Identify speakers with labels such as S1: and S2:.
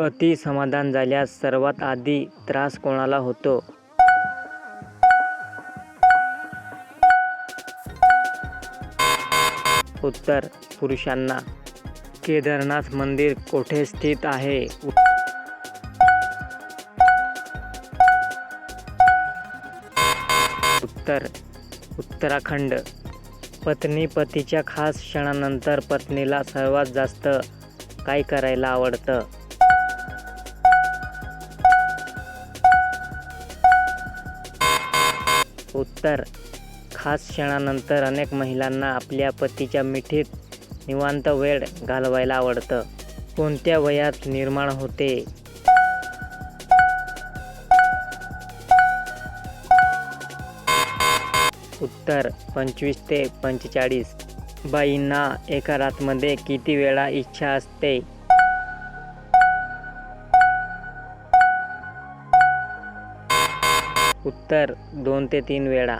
S1: अति समाधान झाल्यास सर्वात आधी त्रास कोणाला होतो? उत्तर पुरुषांना. केदारनाथ मंदिर कोठे स्थित आहे? उत्तर उत्तराखंड. पत्नी पतीच्या खास क्षणानंतर पत्नीला सर्वात जास्त काय करायला आवडतं? उत्तर. खास क्षणानंतर अनेक महिलांना आपल्या पतीच्या मिठीत निवांत वेळ घालवायला आवडतं. कोणत्या वयात निर्माण होते? उत्तर पंचवीस ते पंचेचाळीस. बाईंना एका रातमध्ये किती वेळा इच्छा असते? उत्तर दोन ते तीन वेळा.